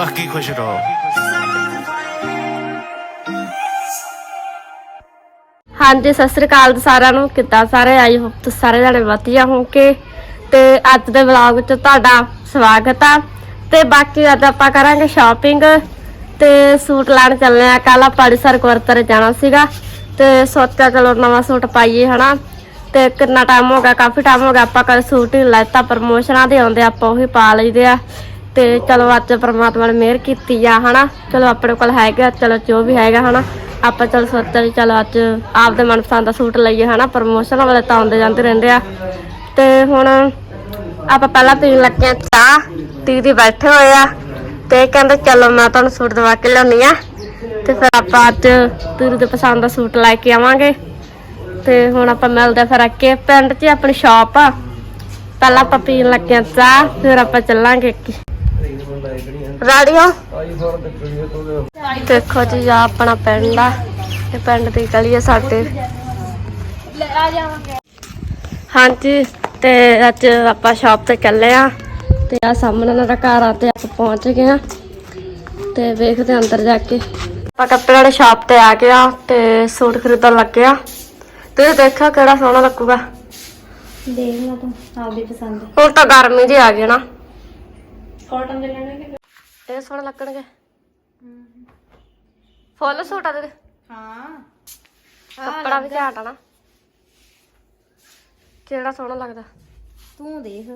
ਬਾਕੀ ਖੁਸ਼ ਰਹੋ ਹਾਂਜੀ, ਸਤਿ ਸ੍ਰੀ ਅਕਾਲ ਸਾਰਿਆਂ ਨੂੰ। ਕਿੱਦਾਂ ਸਾਰੇ? ਆਈ ਹੋਪ ਤੁਸੀਂ ਸਾਰੇ ਜਣੇ ਵਧੀਆ ਹੋਵੋਗੇ। ਤੇ ਅੱਜ ਦੇ ਵਲੌਗ ਵਿੱਚ ਤੁਹਾਡਾ ਸਵਾਗਤ ਆ। ਤੇ ਬਾਕੀ ਅੱਜ ਆਪਾਂ ਕਰਾਂਗੇ ਸ਼ਾਪਿੰਗ ਤੇ ਸੂਟ ਲੈਣ ਚੱਲੇ ਆ। ਕੱਲ ਆਪਾਂ ਅੜੀਸਰ ਗੁਰਦੁਆਰੇ ਜਾਣਾ ਸੀਗਾ। ਤੇ ਸੋਚਿਆ ਚਲੋ ਨਵਾਂ ਸੂਟ ਪਾਈਏ, ਹਨਾ। ਤੇ ਕਿੰਨਾ ਟਾਈਮ ਹੋ ਗਿਆ, ਕਾਫੀ ਟਾਈਮ ਹੋ ਗਿਆ। ਆਪਾਂ ਕਦੇ ਸੂਟ ਹੀ ਨੀ ਲੈਤਾ ਪ੍ਰਮੋਸ਼ਨਾਂ ਦੇ ਆਉਂਦੇ ਆਪਾਂ ਉਹੀ ਪਾ ਲਈਦੇ ਆ। ਤੇ ਚਲੋ ਅੱਜ ਪ੍ਰਮਾਤਮਾ ਨੇ ਮਿਹਰ ਕੀਤੀ ਆ, ਹਨਾ? ਚਲੋ ਆਪਣੇ ਕੋਲ ਹੈਗਾ, ਚਲੋ ਜੋ ਵੀ ਹੈਗਾ, ਹਨਾ? ਆਪਾਂ ਚਲ ਸੋਚਿਆ ਵੀ ਚਲੋ ਅੱਜ ਆਪਦੇ ਮਨਪਸੰਦ ਦਾ ਸੂਟ ਲਈਏ, ਹਨਾ? ਪ੍ਰਮੋਸ਼ਨ ਵਾਲੇ ਤਾਂ ਆਉਂਦੇ ਜਾਂਦੇ ਰਹਿੰਦੇ ਆ। ਤੇ ਹੁਣ ਆਪਾਂ ਪਹਿਲਾਂ ਪੀਣ ਲੱਗੇ ਆ ਚਾਹ ਦੀਦੀ ਬੈਠੇ ਹੋਏ ਆ। ਤੇ ਕਹਿੰਦੇ, ਚਲੋ ਮੈਂ ਤੁਹਾਨੂੰ ਸੂਟ ਦਵਾ ਕੇ ਲਿਆਉਣੀ ਆ। ਤੇ ਫਿਰ ਆਪਾਂ ਅੱਜ ਦੀਦੀ ਦੇ ਪਸੰਦ ਦਾ ਸੂਟ ਲੈ ਕੇ ਆਵਾਂਗੇ। ਤੇ ਹੁਣ ਆਪਾਂ ਮਿਲਦੇ ਫਿਰ ਅੱਗੇ ਪਿੰਡ 'ਚ, ਆਪਣੀ ਸ਼ਾਪ ਆ। ਪਹਿਲਾਂ ਆਪਾਂ ਪੀਣ ਲੱਗੇ ਆ ਚਾਹ, ਫਿਰ ਆਪਾਂ ਚੱਲਾਂਗੇ ਦੇਖੋ ਜੀ ਆ ਆਪਣਾ ਪਿੰਡ ਆ। ਇਹ ਪਿੰਡ ਦੀ ਗਲੀ ਆ ਸਾਡੇ। ਹਾਂਜੀ ਤੇ ਅੱਜ ਆਪਾਂ ਸ਼ਾਪ ਤੇ ਚੱਲੇ ਆ। ਤੇ ਆ ਸਾਹਮਣੇ ਮੇਰਾ ਘਰ ਆ ਤੇ ਆਪਾਂ ਪਹੁੰਚ ਗਏ ਆ। ਤੇ ਵੇਖਦੇ ਅੰਦਰ ਜਾ ਕੇ। ਆਪਾਂ ਕੱਪੜੇ ਵਾਲੀ ਸ਼ਾਪ ਤੇ ਆ ਗਏ ਆ ਤੇ ਸੂਟ ਖਰੀਦਣ ਲੱਗੇ ਆ। ਤੇ ਦੇਖਾ ਕਿਹੜਾ ਸੋਹਣਾ ਲੱਗੂਗਾ? ਦੇਖ ਲਾ ਤੂੰ ਆਪਦੀ ਪਸੰਦ ਹੁਣ ਤਾਂ ਗਰਮੀ ਦੀ ਆ ਗਈ ਨਾ। ਕਾਟਨ ਦੇ ਲੈਣੇ ਇਹ ਸੋਹਣੇ ਲੱਗਣਗੇ। ਫੁੱਲ ਸੂਟ ਆ ਦੇ। ਹਾਂ। ਕੱਪੜਾ ਵੀ ਘਾਟ ਆ ਨਾ। ਕਿਹੜਾ ਸੋਹਣਾ ਲੱਗਦਾ। ਤੂੰ ਦੇਖ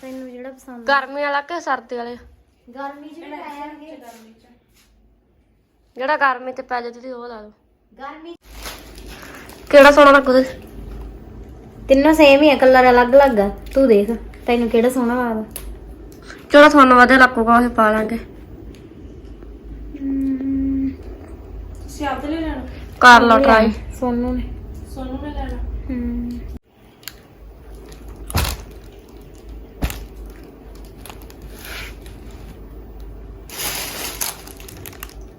ਤੈਨੂੰ ਜਿਹੜਾ ਪਸੰਦ ਗਰਮੀ ਵਾਲਾ ਕਿ ਸਰਦੀ ਵਾਲੇ? ਗਰਮੀ ਚ ਵੀ ਪੈ ਜਾਣਗੇ। ਜਿਹੜਾ ਗਰਮੀ ਤੇ ਪੈ ਜਾਂਦੀ ਉਹ ਲਾ ਲਓ। ਗਰਮੀ ਕਿਹੜਾ ਸੋਹਣਾ ਲੱਗਦਾ? ਤਿੰਨੋਂ ਸੇਮ ਹੀ ਆ ਕਲਰ ਅਲੱਗ ਅਲੱਗ ਆ। ਤੂੰ ਦੇਖ ਤੈਨੂੰ ਕਿਹੜਾ ਸੋਹਣਾ ਲੱਗਦਾ। ਜਿਹੜਾ ਤੁਹਾਨੂੰ ਵਧੀਆ ਲੱਗੂਗਾ ਉਹ ਪਾ ਲਾਂਗੇ। ਕਰ ਲਓ ਟਰਾਈ ਸੋਨੂ ਨੇ। ਸੋਨੂ ਨੇ ਲੈਣਾ। ਹੂੰ।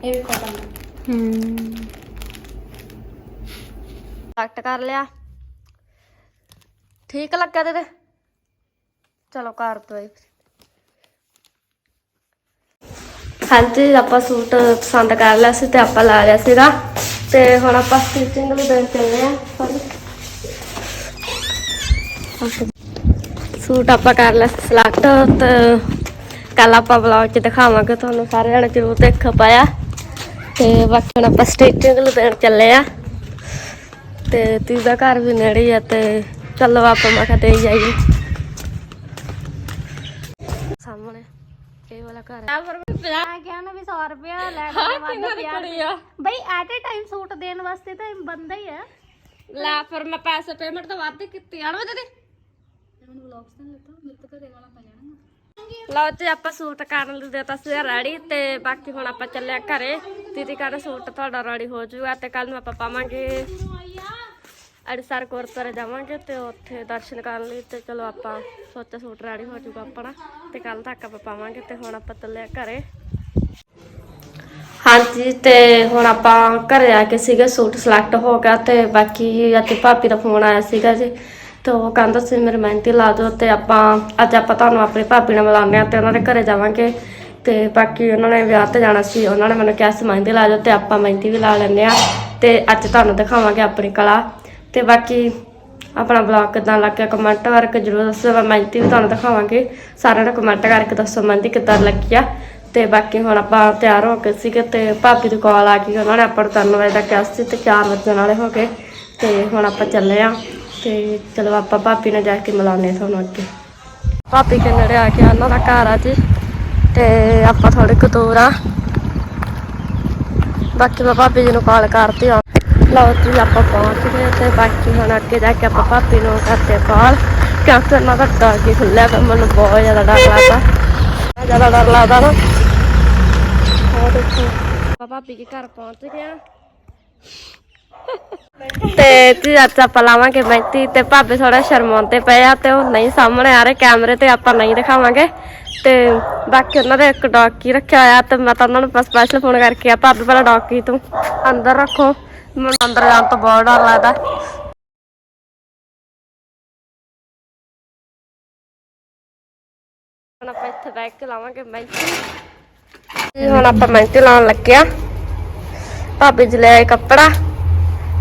ਇਹ ਵੀ ਕਾਟਨ ਦਾ ਹੂੰ। ਕੱਟ ਕਰ ਲਿਆ। ਠੀਕ ਲੱਗਾ ਤੇ ਚਲੋ ਕਰ ਦੋ ਇਹ ਹਾਂਜੀ, ਆਪਾਂ ਸੂਟ ਪਸੰਦ ਕਰ ਲਿਆ ਸੀ ਤੇ ਆਪਾਂ ਲਾ ਲਿਆ ਸੀਗਾ। ਤੇ ਹੁਣ ਆਪਾਂ ਸਟਿਚਿੰਗ ਲਈ ਦੇਣ ਚੱਲੇ ਆ ਸੂਟ ਆਪਾਂ ਕਰ ਲਿਆ ਸਿਲੈਕਟ ਤੇ ਕੱਲ ਆਪਾਂ ਵਲੌਗ 'ਚ ਦਿਖਾਵਾਂਗੇ ਤੁਹਾਨੂੰ ਸਾਰੇ ਜਣੇ ਜ਼ਰੂਰ ਦੇਖ ਪਾਇਆ। ਤੇ ਬਾਕੀ ਹੁਣ ਆਪਾਂ ਸਟਿਚਿੰਗ ਲਈ ਦੇਣ ਚੱਲੇ ਆ ਤੇ ਤੀਜਾ ਘਰ ਵੀ ਨੇੜੇ ਆ, ਤੇ ਚਲੋ ਆਪਾਂ ਮੈਂ ਕਿਹਾ ਦੇ ਜਾਈਏ ਸਾਹਮਣੇ ਇਹ ਵਾਲਾ ਘਰ ਹੈ। ਮੈਂ ਕਿਹਾ ਨਾ ਵੀ 100 ਰੁਪਇਆ ਲੈ ਕੇ ਪਿਆ ਬਈ ਐਟ ਅ ਟਾਈਮ ਸੂਟ ਦੇਣ ਵਾਸਤੇ ਤਾਂ ਇਹ ਬੰਦਾ ਹੀ ਹੈ। ਲੈ ਫਿਰ ਮੈਂ ਪੈਸੇ ਪੇਮੈਂਟ ਤਾਂ ਵੱਧ ਹੀ ਕੀਤੀ ਆਣ ਵੇ ਤੇ ਲਓ ਜੀ ਆਪਾਂ ਸੂਟ ਕਰਨ ਲਈ ਦੇਤਾ ਸੀ ਰੈਡੀ ਤੇ ਬਾਕੀ ਹੁਣ ਆਪਾਂ ਚੱਲਿਆ ਘਰੇ। ਦੀਦੀ ਕਹਿੰਦੇ ਸੂਟ ਤੁਹਾਡਾ ਰੈਡੀ ਹੋ ਜਾਊਗਾ ਤੇ ਕੱਲ ਨੂੰ ਆਪਾਂ ਪਾਵਾਂਗੇ ਅੜਸਰ ਗੁਰਦੁਆਰੇ ਜਾਵਾਂਗੇ ਤੇ ਉੱਥੇ ਦਰਸ਼ਨ ਕਰਨ ਲਈ ਤੇ ਚਲੋ ਆਪਾਂ ਸੋਚਿਆ ਸੂਟ ਰੈਡੀ ਹੋ ਜਾਊਗਾ ਆਪਣਾ ਤੇ ਕੱਲ ਤੱਕ ਆਪਾਂ ਪਾਵਾਂਗੇ ਤੇ ਹੁਣ ਆਪਾਂ ਚੱਲਿਆ ਘਰੇ। ਹਾਂਜੀ ਤੇ ਹੁਣ ਆਪਾਂ ਘਰੇ ਆ ਕੇ ਸੀਗੇ, ਸੂਟ ਸਿਲੈਕਟ ਹੋ ਗਿਆ ਤੇ ਬਾਕੀ ਅੱਜ ਭਾਪੀ ਦਾ ਫੋਨ ਆਇਆ ਸੀਗਾ ਜੀ। ਤੇ ਉਹ ਕਹਿੰਦਾ ਸੀ, ਮੇਰੇ ਮਹਿੰਦੀ ਲਾ ਦਿਓ ਤੇ ਆਪਾਂ, ਅੱਜ ਆਪਾਂ ਤੁਹਾਨੂੰ ਆਪਣੀ ਭਾਪੀ ਨਾਲ ਮਿਲਾਉਂਦੇ ਆ ਤੇ ਉਹਨਾਂ ਦੇ ਘਰੇ ਜਾਵਾਂਗੇ। ਤੇ ਬਾਕੀ ਉਹਨਾਂ ਨੇ ਵਿਆਹ ਤੇ ਜਾਣਾ ਸੀ, ਉਹਨਾਂ ਨੇ ਮੈਨੂੰ ਕਿਹਾ ਸੀ, ਮਹਿੰਦੀ ਲਾ ਦਿਓ ਤੇ ਆਪਾਂ ਮਹਿੰਦੀ ਵੀ ਲਾ ਲੈਂਦੇ ਆ ਤੇ ਅੱਜ ਤੁਹਾਨੂੰ ਦਿਖਾਵਾਂਗੇ ਆਪਣੀ ਕਲਾ। ਤੇ ਬਾਕੀ ਆਪਣਾ ਬਲੌਗ ਕਿਦਾਂ ਲੱਗਿਆ ਕਮੈਂਟ ਕਰਕੇ ਜਰੂਰ ਦੱਸੋ, ਮੈਂ ਮਹਿੰਦੀ ਵੀ ਤੁਹਾਨੂੰ ਦਿਖਾਵਾਂਗੇ। ਸਾਰਿਆਂ ਨੇ ਕਮੈਂਟ ਕਰਕੇ ਦੱਸੋ ਮਹਿੰਦੀ ਕਿੱਦਾਂ ਲੱਗੀ ਆ ਤੇ ਬਾਕੀ ਹੁਣ ਆਪਾਂ ਤਿਆਰ ਹੋ ਕੇ ਸੀਗੇ ਤੇ ਭਾਬੀ ਦੀ ਕਾਲ ਆ ਗਈ, ਉਹਨਾਂ ਨੇ ਆਪਾਂ ਨੂੰ ਤਿੰਨ ਵਜੇ ਦਾ ਕਿਹਾ ਸੀ ਤੇ 4 ਵਜੇ ਵਾਲੇ ਹੋ ਗਏ। ਤੇ ਹੁਣ ਆਪਾਂ ਚੱਲੇ ਆ ਤੇ ਚਲੋ ਆਪਾਂ ਭਾਬੀ ਨਾਲ ਜਾ ਕੇ ਮਿਲਾਉਂਦੇ ਹਾਂ ਤੁਹਾਨੂੰ ਅੱਗੇ। ਭਾਬੀ ਕੇ ਨੇੜੇ ਆ ਗਿਆ ਉਹਨਾਂ ਦਾ ਘਰ ਆ ਜੀ। ਤੇ ਆਪਾਂ ਥੋੜੇ ਕੁ ਦੂਰ ਆ। ਬਾਕੀ ਮੈਂ ਭਾਬੀ ਜੀ ਨੂੰ ਕਾਲ ਕਰਤੀ ਲਓ ਜੀ, ਆਪਾਂ ਪਹੁੰਚ ਗਏ ਤੇ ਬਾਕੀ ਹੁਣ ਅੱਗੇ ਜਾ ਕੇ ਆਪਾਂ ਭਾਬੀ ਨੂੰ ਕਰਦੇ ਕਾਲ ਕਿਉਂਕਿ ਉਹਨਾਂ ਦਾ ਡਰ ਖੁੱਲਿਆ ਫਿਰ ਮੈਨੂੰ ਬਹੁਤ ਜ਼ਿਆਦਾ ਡਰ ਲੱਗਦਾ। ਜ਼ਿਆਦਾ ਡਰ ਲੱਗਦਾ ਨਾ। ਉਹ ਦੇਖੋ, ਆਪਾਂ ਦੇ ਘਰ ਪਹੁੰਚ ਗਏ ਤੇ ਜੀ, ਅੱਜ ਆਪਾਂ ਲਾਵਾਂਗੇ ਮਹਿੰਦੀ ਤੇ ਭਾਬੀ ਥੋੜਾ ਸ਼ਰਮਾਉਂਦੇ ਪਏ ਆ ਤੇ ਉਹ ਨਹੀਂ ਸਾਹਮਣੇ ਆ ਰਹੇ, ਕੈਮਰੇ ਤੇ ਆਪਾਂ ਨਹੀਂ ਦਿਖਾਵਾਂਗੇ। ਤੇ ਬਾਕੀ ਉਹਨਾਂ ਦੇ ਇੱਕ ਡੌਗੀ ਰੱਖਿਆ ਹੋਇਆ ਤੇ ਮੈਂ ਤਾਂ ਉਹਨਾਂ ਨੂੰ ਸਪੈਸ਼ਲ ਫੋਨ ਕਰਕੇ ਆ। ਭਾਬੀ, ਪਹਿਲਾਂ ਡੌਗੀ ਤੂੰ ਅੰਦਰ ਰੱਖੋ। ਮੈਨੂੰ ਅੰਦਰ ਜਾਣ ਤੋਂ ਬਹੁਤ ਡਰ ਲੱਗਦਾ। ਹੁਣ ਆਪਾਂ ਇੱਥੇ ਬੈਠ ਕੇ ਲਾਵਾਂਗੇ ਮਹਿੰਦੀ ਹੁਣ ਆਪਾਂ ਮਹਿੰਦੀ ਲਾਉਣ ਲੱਗਿਆ। ਭਾਬੀ ਜੀ ਲੈ ਕੱਪੜਾ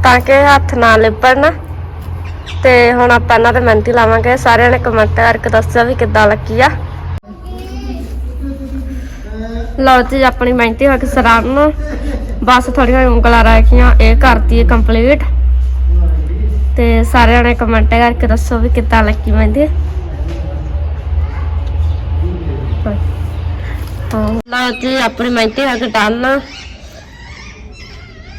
ਤਾਂ ਕਿ ਹੱਥ ਨਾ ਲਿਪੜਨ ਤੇ ਹੁਣ ਆਪਾਂ ਇਹਨਾਂ ਤੇ ਮਹਿੰਦੀ ਲਾਵਾਂਗੇ। ਸਾਰਿਆਂ ਨੇ ਕਮੈਂਟ ਕਰਕੇ ਦੱਸਿਆ ਵੀ ਕਿੱਦਾਂ ਲੱਗੀ ਆ। ਲਓ ਜੀ, ਆਪਣੀ ਮਹਿੰਦੀ ਹੋ ਗਈ ਸਰਾਂ ਬਸ ਥੋੜੀਆਂ ਉਂਗਲਾਂ ਰਹਿ ਗਈਆਂ ਇਹ ਕਰਤੀ ਹੈ ਕੰਪਲੀਟ ਤੇ ਸਾਰਿਆਂ ਨੇ ਕਮੈਂਟ ਕਰਕੇ ਦੱਸੋ ਵੀ ਕਿੱਦਾਂ ਲੱਗੀ ਮਹਿੰਦੀ। ਹਾਂ। ਲਓ ਜੀ ਆਪਣੀ ਹੋ ਗਈ ਡਨ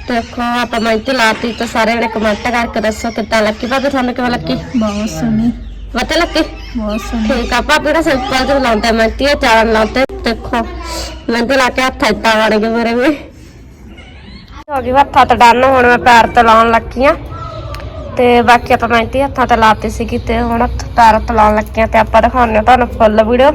ਦੇਖੋ ਆਪਾਂ ਮਹਿੰਦੀ ਲਾਤੀ ਤਾਂ ਸਾਰਿਆਂ ਨੇ ਕਮੈਂਟ ਕਰਕੇ ਦੱਸੋ ਕਿੱਦਾਂ ਲੱਗੀ। ਭਾਬੀ ਤੁਹਾਨੂੰ ਕਿਵੇਂ ਲੱਗੀ? ਬਹੁਤ ਸੋਹਣੀ। ਵਧੀਆ ਲੱਗੀ? ਬਹੁਤ ਸੋਹਣੀ। ਠੀਕ ਆ ਭਾਬੀ ਦਾ ਸਿੰਪਲ ਜਿਹਾ ਲਾਉਂਦਾ ਮਹਿੰਦੀ ਆ ਚਾਰਨ ਲਾਉਂਦੇ। ਦੇਖੋ ਮਹਿੰਦੀ ਲਾ ਕੇ ਹੱਥ ਇੱਦਾਂ ਵੜ ਗਏ ਮੇਰੇ ਵੀ। ਹੋ ਗਈ ਹੱਥਾਂ ਤੇ ਡਨ, ਹੁਣ ਮੈਂ ਪੈਰ ਤੇ ਲਾਉਣ ਲੱਗੀ ਆ। ਤੇ ਬਾਕੀ ਆਪਾਂ ਮਹਿੰਦੀ ਹੱਥਾਂ ਤੇ ਲਾਤੀ ਸੀਗੀ ਤੇ ਹੁਣ ਹੱਥ ਪੈਰ ਤੇ ਲਾਉਣ ਲੱਗੇ ਆ ਤੇ ਆਪਾਂ ਦਿਖਾਉਂਦੇ ਹਾਂ ਤੁਹਾਨੂੰ ਫੁੱਲ ਵੀਡੀਓ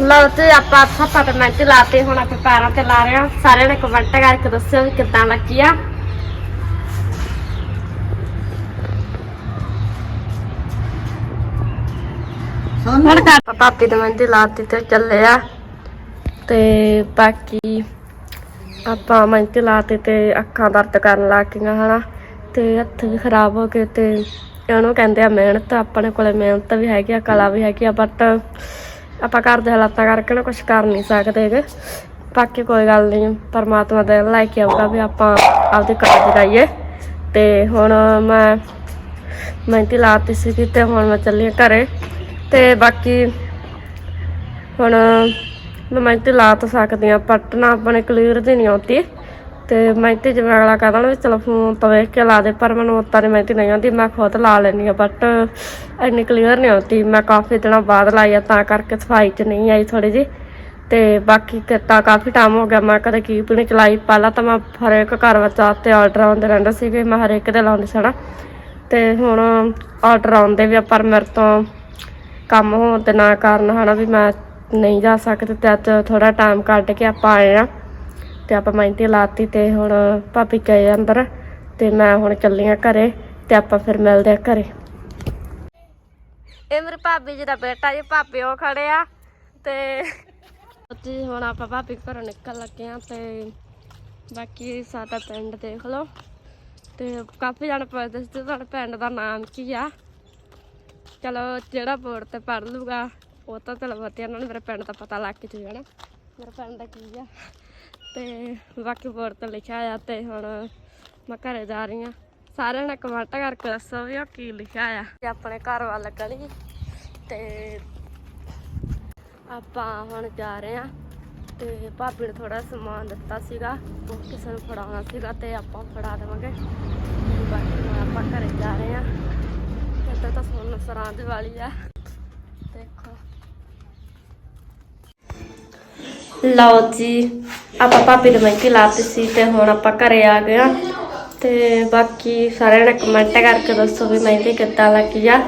ਲਓ ਤੇ ਆਪਾਂ ਹੱਥਾਂ ਤੇ ਮਹਿੰਦੀ ਲਾਤੀ, ਹੁਣ ਆਪਾਂ ਪੈਰਾਂ ਤੇ ਲਾ ਰਹੇ ਆ। ਸਾਰਿਆਂ ਨੇ ਕਮੈਂਟ ਕਰਕੇ ਦੱਸਿਓ ਵੀ ਕਿੱਦਾਂ ਲੱਗੀ ਆ। ਹੁਣ ਪਾਪੀ ਤੇ ਮਹਿੰਦੀ ਲਾਤੀ ਤੇ ਚੱਲੇ ਆ। ਤੇ ਬਾਕੀ ਆਪਾਂ ਮਹਿੰਦੀ ਲਾਤੀ ਤੇ ਅੱਖਾਂ ਦਰਦ ਕਰਨ ਲੱਗ ਗਈਆਂ ਹਨਾ, ਤੇ ਹੱਥ ਵੀ ਖਰਾਬ ਹੋ ਗਏ ਤੇ ਇਹਨੂੰ ਕਹਿੰਦੇ ਆ ਮਿਹਨਤ, ਆਪਣੇ ਕੋਲੇ ਮਿਹਨਤ ਵੀ ਹੈਗੀ ਆ, ਕਲਾ ਵੀ ਹੈਗੀ ਆ ਬਟ ਆਪਾਂ ਘਰ ਦੇ ਹਾਲਾਤਾਂ ਕਰਕੇ ਨਾ ਕੁਝ ਕਰ ਨਹੀਂ ਸਕਦੇ ਹੈਗੇ। ਬਾਕੀ ਕੋਈ ਗੱਲ ਨਹੀਂ, ਪਰਮਾਤਮਾ ਦੇ ਲੈ ਕੇ ਆਊਗਾ ਵੀ ਆਪਾਂ ਆਪਦੇ ਕਾਰਜ ਕਰਾਈਏ ਤੇ ਹੁਣ ਮੈਂ ਮਹਿੰਦੀ ਲਾਤੀ ਸੀ ਤੇ ਹੁਣ ਮੈਂ ਚੱਲੀ ਹਾਂ ਘਰੇ। ਤੇ ਬਾਕੀ ਹੁਣ ਮੈਂ ਮਹਿੰਦੀ ਲਾ ਤਾਂ ਸਕਦੀ ਆ ਬਟ ਨਾ ਆਪਣੇ ਕਲੀਅਰ ਦੀ ਨਹੀਂ ਆਉਂਦੀ। ਤੇ ਮਹਿੰਦੀ ਜਿਵੇਂ ਅਗਲਾ ਕਹਿੰਦਾ ਨਾ ਵੀ ਚਲੋ ਫੋਨ ਤਾਂ ਵੇਖ ਕੇ ਲਾ ਦੇ, ਪਰ ਮੈਨੂੰ ਉਤਾਂ ਦੀ ਮਹਿੰਦੀ ਨਹੀਂ ਆਉਂਦੀ, ਮੈਂ ਖੁਦ ਲਾ ਲੈਂਦੀ ਆ ਬਟ ਇੰਨੀ ਕਲੀਅਰ ਨਹੀਂ ਆਉਂਦੀ। ਮੈਂ ਕਾਫੀ ਦਿਨਾਂ ਬਾਅਦ ਲਾਈ ਆ, ਤਾਂ ਕਰਕੇ ਸਫ਼ਾਈ 'ਚ ਨਹੀਂ ਆਈ ਥੋੜੀ ਜੀ ਤੇ ਬਾਕੀ ਕੀਤਾ ਕਾਫੀ ਟਾਈਮ ਹੋ ਗਿਆ, ਮੈਂ ਕਦੇ ਕੀ ਵੀ ਨਹੀਂ ਚਲਾਈ। ਪਹਿਲਾਂ ਤਾਂ ਮੈਂ ਹਰੇਕ ਘਰ ਵਿੱਚ ਆ ਤੇ ਆਰਡਰ ਆਉਂਦੇ ਰਹਿੰਦੇ ਸੀਗੇ, ਮੈਂ ਹਰੇਕ ਦੇ ਲਾਉਂਦੀ ਸੀ ਨਾ। ਤੇ ਹੁਣ ਆਰਡਰ ਆਉਂਦੇ ਵੀ ਆ, ਪਰ ਮੇਰੇ ਤੋਂ ਕੰਮ ਹੋਣ ਤੇ ਨਾ ਕਾਰਨ ਹਨਾ, ਵੀ ਮੈਂ ਨਹੀਂ ਜਾ ਸਕਦੀ ਤੇ ਅੱਜ ਥੋੜਾ ਟਾਈਮ ਕੱਢ ਕੇ ਆਪਾਂ ਆਏ ਆ ਤੇ ਆਪਾਂ ਮਹਿੰਦੀ ਲਾਤੀ ਤੇ ਹੁਣ ਭਾਬੀ ਗਏ ਅੰਦਰ ਤੇ ਮੈਂ ਹੁਣ ਚੱਲੀ ਆ ਘਰੇ ਤੇ ਆਪਾਂ ਫਿਰ ਮਿਲਦੇ ਆ ਘਰੇ। ਇਹ ਮੇਰੇ ਭਾਬੀ ਜੀ ਦਾ ਬੇਟਾ ਜੀ ਭਾਬੀ ਉਹ ਖੜੇ ਆ ਤੇ ਜੀ ਹੁਣ ਆਪਾਂ ਭਾਬੀ ਘਰੋਂ ਨਿਕਲ ਲੱਗੇ ਆ ਤੇ ਬਾਕੀ ਸਾਡਾ ਪਿੰਡ ਦੇਖ ਲਓ। ਤੇ ਕਾਫੀ ਜਣ ਪੁੱਛਦੇ ਸੀ ਤੁਹਾਡੇ ਪਿੰਡ ਦਾ ਨਾਮ ਕੀ ਆ? ਚਲੋ ਜਿਹੜਾ ਬੋਰਡ ਤੇ ਪੜ ਲੂਗਾ ਉਹ ਤਾਂ ਚਲੋ ਵਧੀਆ ਉਹਨਾਂ ਨੂੰ ਮੇਰੇ ਪਿੰਡ ਦਾ ਪਤਾ ਲੱਗ ਕੇ ਜਾਣਾ ਮੇਰਾ ਪਿੰਡ ਦਾ ਕੀ ਆ? ਤੇ ਬਾਕੀ ਬੋਰਡ ਤੋਂ ਲਿਖਿਆ ਆ ਤੇ ਹੁਣ ਮੈਂ ਘਰੇ ਜਾ ਰਹੀ ਆ। ਸਾਰਿਆਂ ਨੇ ਕਮੈਂਟ ਕਰਕੇ ਦੱਸੋ ਵੀ ਉਹ ਕੀ ਲਿਖਿਆ ਆ। ਤੇ ਆਪਣੇ ਘਰ ਵੱਲ ਗਲੀ ਤੇ ਆਪਾਂ ਹੁਣ ਜਾ ਰਹੇ ਆ। ਤੇ ਭਾਬੀ ਨੇ ਥੋੜਾ ਸਮਾਨ ਦਿੱਤਾ ਸੀਗਾ, ਉਹ ਕਿਸੇ ਨੂੰ ਫੜਾਉਣਾ ਸੀਗਾ ਤੇ ਆਪਾਂ ਫੜਾ ਦੇਵਾਂਗੇ। ਬਾਕੀ ਹੁਣ ਆਪਾਂ ਘਰੇ ਜਾ ਰਹੇ ਆ। ਇੱਧਰ ਤਾਂ ਸੋਨ ਸਰਾਂ ਦੇ ਵਾਲੀ ਆ ਦੇਖੋ ਲਓ ਜੀ, ਆਪਾਂ ਭਾਬੀ ਦੇ ਮਹਿੰਦੀ ਲਾਤੀ ਸੀ ਤੇ ਹੁਣ ਆਪਾਂ ਘਰੇ ਆ ਗਏ ਆ ਤੇ ਬਾਕੀ ਸਾਰਿਆਂ ਨੇ ਕਮੈਂਟ ਕਰਕੇ ਦੱਸੋ ਵੀ ਮਹਿੰਦੀ ਕਿੱਦਾਂ ਲੱਗੀ ਆ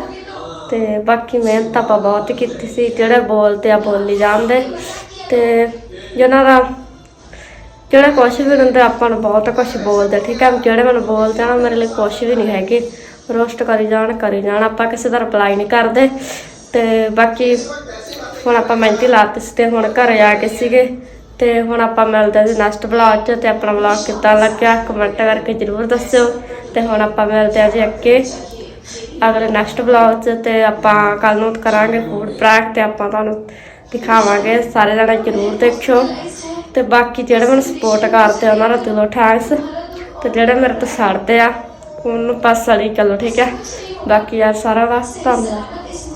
ਤੇ ਬਾਕੀ ਮਿਹਨਤ ਆਪਾਂ ਬਹੁਤ ਕੀਤੀ ਸੀ, ਜਿਹੜੇ ਬੋਲਦੇ ਆ ਬੋਲੀ ਜਾਂਦੇ। ਤੇ ਜਿਹਨਾਂ ਦਾ ਜਿਹੜਾ ਕੁਛ ਵੀ ਹੁੰਦੇ ਆਪਾਂ ਨੂੰ ਬਹੁਤ ਕੁਛ ਬੋਲਦੇ ਠੀਕ ਹੈ ਜਿਹੜੇ ਮੈਨੂੰ ਬੋਲਦੇ ਆ ਮੇਰੇ ਲਈ ਕੁਛ ਵੀ ਨਹੀਂ ਹੈਗੇ। ਰੋਸਟ ਕਰੀ ਜਾਣ ਕਰੀ ਜਾਣ, ਆਪਾਂ ਕਿਸੇ ਦਾ ਰਿਪਲਾਈ ਨਹੀਂ ਕਰਦੇ। ਤੇ ਬਾਕੀ ਹੁਣ ਆਪਾਂ ਮਹਿੰਦੀ ਲਾਤੀ ਸੀ ਤੇ ਹੁਣ ਘਰੇ ਆ ਗਏ ਸੀਗੇ ਤੇ ਹੁਣ ਆਪਾਂ ਮਿਲਦੇ ਹਾਂ ਨੈਕਸਟ ਵਲੌਗ 'ਚ ਤੇ ਆਪਣਾ ਵਲੌਗ ਕਿੱਦਾਂ ਲੱਗਿਆ? ਕਮੈਂਟ ਕਰਕੇ ਜਰੂਰ ਦੱਸਿਓ। ਤੇ ਹੁਣ ਆਪਾਂ ਮਿਲਦੇ ਹਾਂ ਜੀ ਅੱਗੇ। ਅਗਲੇ ਨੈਕਸਟ ਵਲੌਗ 'ਚ ਤੇ ਆਪਾਂ ਕੱਲ ਨੂੰ ਕਰਾਂਗੇ ਫੂਡ ਪ੍ਰੈਕ ਤੇ ਆਪਾਂ ਤੁਹਾਨੂੰ ਦਿਖਾਵਾਂਗੇ। ਸਾਰੇ ਜਣੇ ਜਰੂਰ ਦੇਖਿਓ। ਤੇ ਬਾਕੀ ਜਿਹੜੇ ਮੈਨੂੰ ਸਪੋਰਟ ਕਰਦੇ ਆ, ਉਹਨਾਂ ਦਾ ਦਿਲੋਂ ਥੈਂਕਸ ਤੇ ਜਿਹੜੇ ਮੇਰੇ ਤੋਂ ਸੜਦੇ ਆ, ਉਹਨੂੰ ਪਾਸਾ ਨਹੀਂ ਚੱਲੋ ਠੀਕ ਹੈ ਬਾਕੀ ਯਾਰ ਸਾਰਾ ਦਾ ਧੰਨਵਾਦ।